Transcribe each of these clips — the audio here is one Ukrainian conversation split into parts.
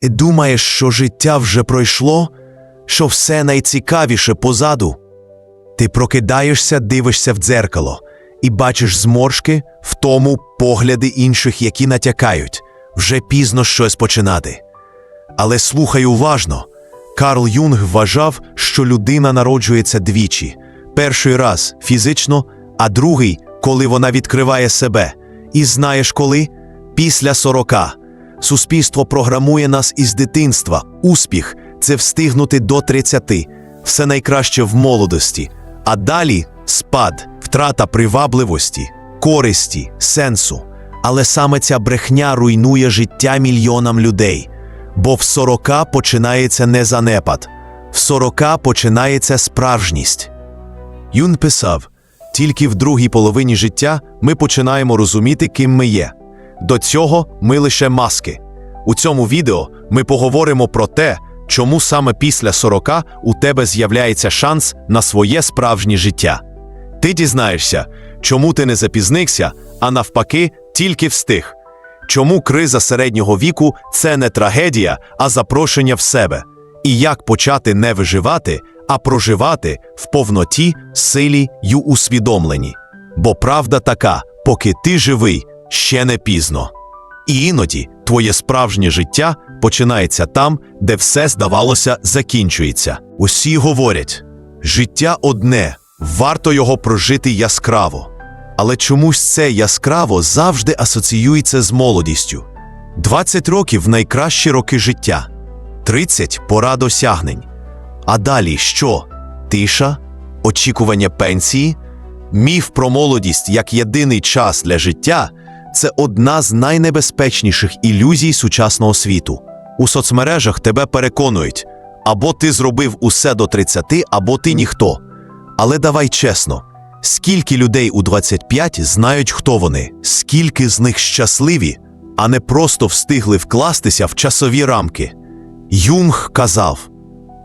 І думаєш, що життя вже пройшло, що все найцікавіше позаду. Ти прокидаєшся, дивишся в дзеркало і бачиш зморшки, втому погляди інших, які натякають вже пізно щось починати. Але слухай уважно. Карл Юнг вважав, що людина народжується двічі: перший раз фізично, а другий, коли вона відкриває себе. І знаєш коли? Після сорока. Суспільство програмує нас із дитинства. Успіх це встигнути до 30, все найкраще в молодості, а далі спад, втрата привабливості, користі, сенсу. Але саме ця брехня руйнує життя мільйонам людей. Бо в сорока починається не занепад, в сорока починається справжність. Юн писав: тільки в другій половині життя ми починаємо розуміти, ким ми є. До цього ми лише маски. У цьому відео ми поговоримо про те, чому саме після сорока у тебе з'являється шанс на своє справжнє життя. Ти дізнаєшся, чому ти не запізнився, а навпаки, тільки встиг. Чому криза середнього віку це не трагедія, а запрошення в себе? І як почати не виживати, а проживати в повноті, силі й усвідомленні? Бо правда така, поки ти живий, ще не пізно. І іноді твоє справжнє життя починається там, де все, здавалося, закінчується. Усі говорять: життя одне, варто його прожити яскраво. Але чомусь це яскраво завжди асоціюється з молодістю. 20 років найкращі роки життя, 30 пора досягнень. А далі що? Тиша, очікування пенсії, міф про молодість як єдиний час для життя це одна з найнебезпечніших ілюзій сучасного світу. У соцмережах тебе переконують, або ти зробив усе до 30, або ти ніхто. Але давай чесно. Скільки людей у 25 знають, хто вони, скільки з них щасливі, а не просто встигли вкластися в часові рамки. Юнг казав: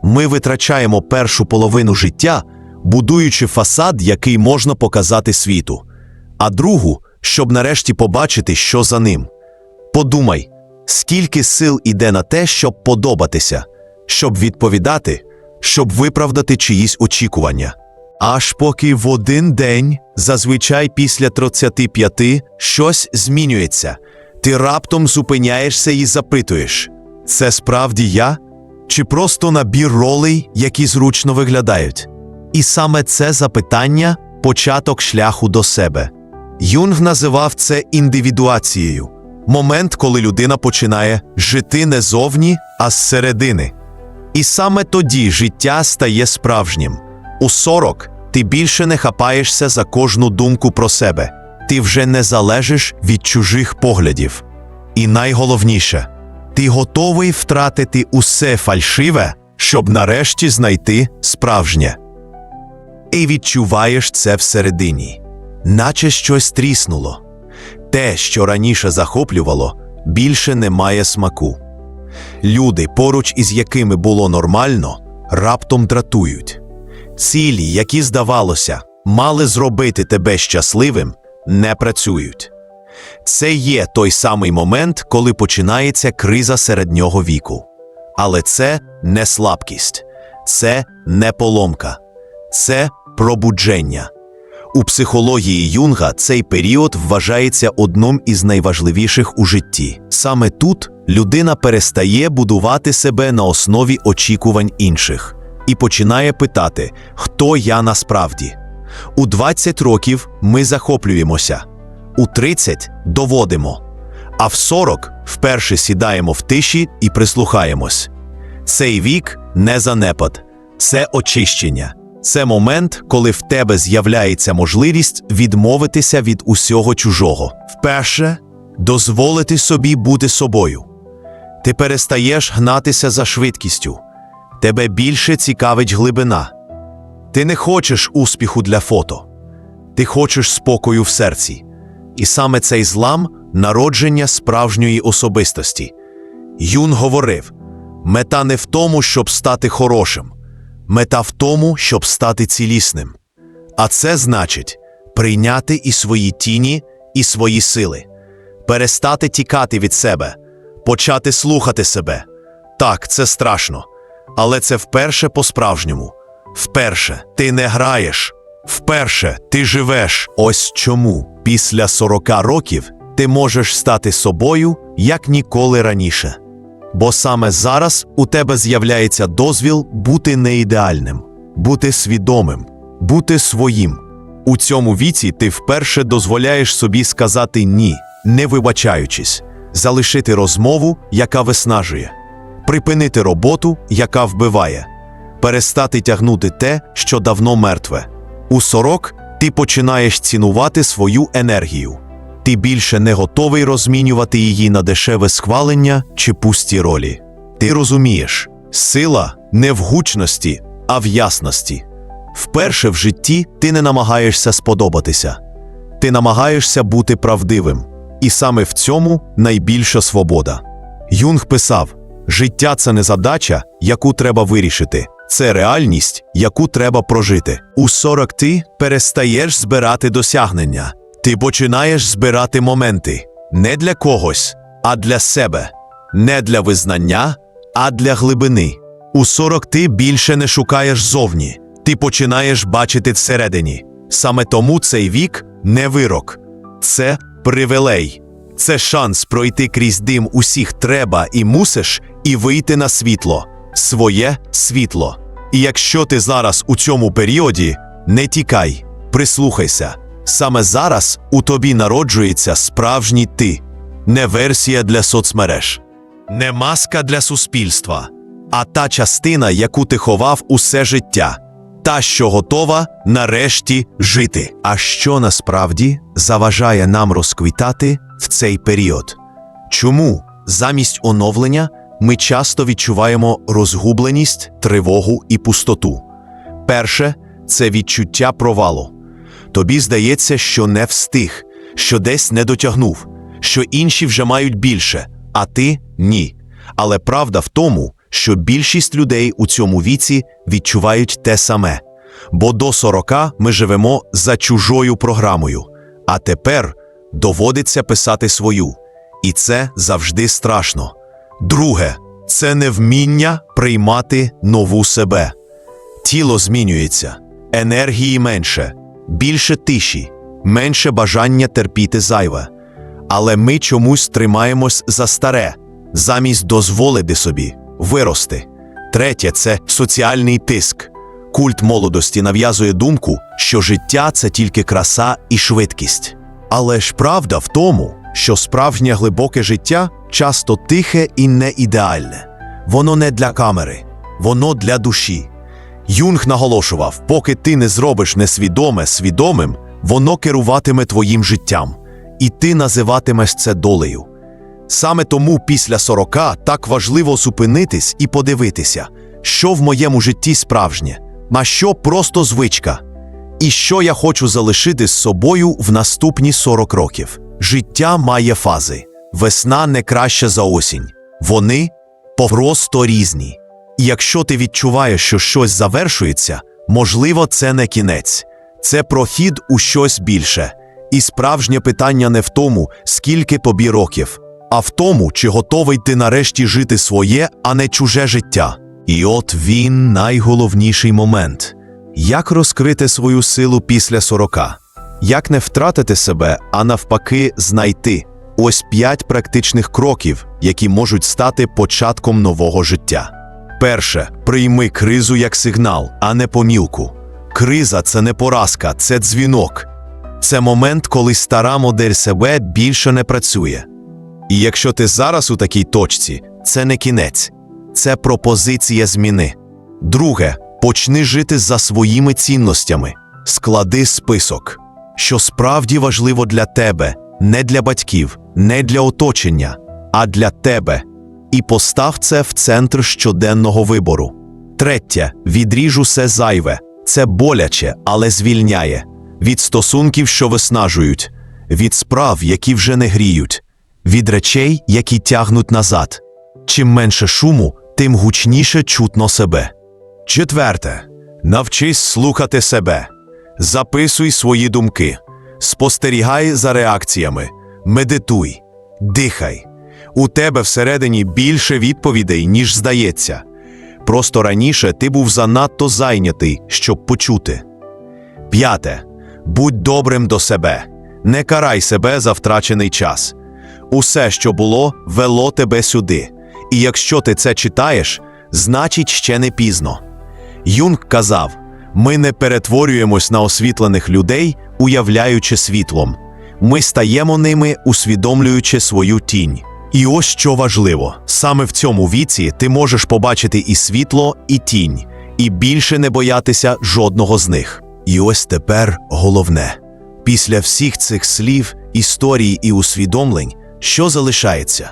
ми витрачаємо першу половину життя, будуючи фасад, який можна показати світу, а другу, щоб нарешті побачити, що за ним. Подумай, скільки сил іде на те, щоб подобатися, щоб відповідати, щоб виправдати чиїсь очікування. Аж поки в один день, зазвичай після 35, щось змінюється, ти раптом зупиняєшся і запитуєш: це справді я? Чи просто набір ролей, які зручно виглядають? І саме це запитання початок шляху до себе. Юнг називав це індивідуацією момент, коли людина починає жити не зовні, а зсередини. І саме тоді життя стає справжнім. У 40 ти більше не хапаєшся за кожну думку про себе, ти вже не залежиш від чужих поглядів. І найголовніше, ти готовий втратити усе фальшиве, щоб нарешті знайти справжнє. І відчуваєш це всередині, наче щось тріснуло. Те, що раніше захоплювало, більше не має смаку. Люди, поруч із якими було нормально, раптом дратують. Цілі, які, здавалося, мали зробити тебе щасливим, не працюють. Це є той самий момент, коли починається криза середнього віку. Але це не слабкість, це не поломка, це пробудження. У психології Юнга цей період вважається одним із найважливіших у житті. Саме тут людина перестає будувати себе на основі очікувань інших і починає питати, хто я насправді. У 20 років ми захоплюємося, у 30 доводимо, а в 40 вперше сідаємо в тиші і прислухаємось. Цей вік не занепад, це очищення. Це момент, коли в тебе з'являється можливість відмовитися від усього чужого. Вперше дозволити собі бути собою. Ти перестаєш гнатися за швидкістю. Тебе більше цікавить глибина. Ти не хочеш успіху для фото, ти хочеш спокою в серці. І саме цей злам народження справжньої особистості. Юн говорив: мета не в тому, щоб стати хорошим, мета в тому, щоб стати цілісним. А це значить прийняти і свої тіні, і свої сили, перестати тікати від себе, почати слухати себе, Так, це страшно. Але це вперше по-справжньому. Вперше ти не граєш. Вперше ти живеш. Ось чому після 40 років ти можеш стати собою як ніколи раніше. Бо саме зараз у тебе з'являється дозвіл бути неідеальним, бути свідомим, бути своїм. У цьому віці ти вперше дозволяєш собі сказати ні, не вибачаючись, залишити розмову, яка виснажує, припинити роботу, яка вбиває, перестати тягнути те, що давно мертве. У 40 ти починаєш цінувати свою енергію. Ти більше не готовий розмінювати її на дешеве схвалення чи пусті ролі. Ти розумієш, сила не в гучності, а в ясності. Вперше в житті ти не намагаєшся сподобатися, ти намагаєшся бути правдивим, і саме в цьому найбільша свобода. Юнг писав: життя це не задача, яку треба вирішити, це реальність, яку треба прожити. У 40 ти перестаєш збирати досягнення, ти починаєш збирати моменти не для когось, а для себе, не для визнання, а для глибини. У 40 ти більше не шукаєш зовні, ти починаєш бачити всередині. Саме тому цей вік не вирок, це привілей. Це шанс пройти крізь дим усіх треба і мусиш, і вийти на світло, своє світло. І якщо ти зараз у цьому періоді, не тікай, прислухайся. Саме зараз у тобі народжується справжній ти, не версія для соцмереж, не маска для суспільства, а та частина, яку ти ховав усе життя, та, що готова нарешті жити. А що насправді заважає нам розквітати в цей період? Чому замість оновлення ми часто відчуваємо розгубленість, тривогу і пустоту? Перше це відчуття провалу. Тобі здається, що не встиг, що десь не дотягнув, що інші вже мають більше, а ти ні. Але правда в тому, що більшість людей у цьому віці відчувають те саме. Бо до 40 ми живемо за чужою програмою, а тепер доводиться писати свою. І це завжди страшно. Друге, це невміння приймати нову себе. Тіло змінюється, енергії менше, більше тиші, менше бажання терпіти зайве. Але ми чомусь тримаємось за старе, замість дозволити собі вирости. Третє це соціальний тиск. Культ молодості нав'язує думку, що життя це тільки краса і швидкість. Але ж правда в тому, що справжнє глибоке життя часто тихе і не ідеальне. Воно не для камери, воно для душі. Юнг наголошував, поки ти не зробиш несвідоме свідомим, воно керуватиме твоїм життям, і ти називатимеш це долею. Саме тому після 40 так важливо зупинитись і подивитися, що в моєму житті справжнє, а що просто звичка, і що я хочу залишити з собою в наступні 40 років. Життя має фази. Весна не краща за осінь. Вони просто різні. Якщо ти відчуваєш, що щось завершується, можливо, це не кінець, це прохід у щось більше. І справжнє питання не в тому, скільки тобі років, а в тому, чи готовий ти нарешті жити своє, а не чуже життя. І от він найголовніший момент як розкрити свою силу після сорока, як не втратити себе, а навпаки, знайти ось п'ять практичних кроків, які можуть стати початком нового життя. Перше, прийми кризу як сигнал, а не помілку. Криза це не поразка, це дзвінок. Це момент, коли стара модель себе більше не працює. І якщо ти зараз у такій точці, це не кінець, це пропозиція зміни. Друге, почни жити за своїми цінностями, склади список, що справді важливо для тебе, не для батьків, не для оточення, а для тебе. І постав це в центр щоденного вибору. Третє, відріж усе зайве. Це боляче, але звільняє від стосунків, що виснажують, від справ, які вже не гріють, від речей, які тягнуть назад. Чим менше шуму, тим гучніше чутно себе. Четверте, навчись слухати себе, записуй свої думки, спостерігай за реакціями, медитуй, дихай. У тебе всередині більше відповідей, ніж здається. Просто раніше ти був занадто зайнятий, щоб почути. П'яте. Будь добрим до себе. Не карай себе за втрачений час. Усе, що було, вело тебе сюди. І якщо ти це читаєш, значить ще не пізно. Юнг казав: ми не перетворюємось на освітлених людей, уявляючи світлом. Ми стаємо ними, усвідомлюючи свою тінь. І ось що важливо: саме в цьому віці ти можеш побачити і світло, і тінь, і більше не боятися жодного з них. І ось тепер головне: після всіх цих слів, історій і усвідомлень, що залишається?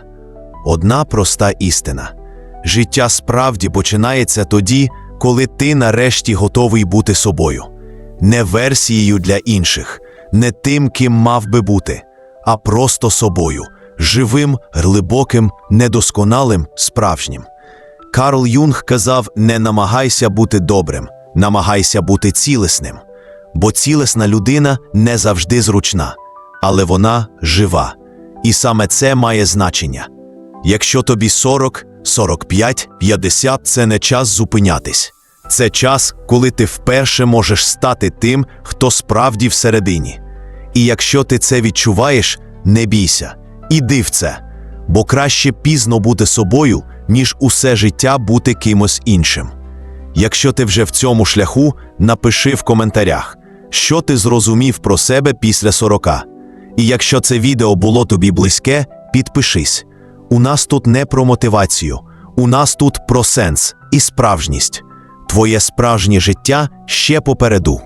Одна проста істина: життя справді починається тоді, коли ти нарешті готовий бути собою, не версією для інших, не тим, ким мав би бути, а просто собою, живим, глибоким, недосконалим, справжнім. Карл Юнг казав: не намагайся бути добрим, намагайся бути цілісним, бо цілісна людина не завжди зручна, але вона жива. І саме це має значення. Якщо тобі 40, 45, 50 – це не час зупинятись. Це час, коли ти вперше можеш стати тим, хто справді всередині. І якщо ти це відчуваєш, не бійся, іди в це, бо краще пізно бути собою, ніж усе життя бути кимось іншим. Якщо ти вже в цьому шляху, напиши в коментарях, що ти зрозумів про себе після 40. І якщо це відео було тобі близьке, підпишись. У нас тут не про мотивацію, у нас тут про сенс і справжність. Твоє справжнє життя ще попереду.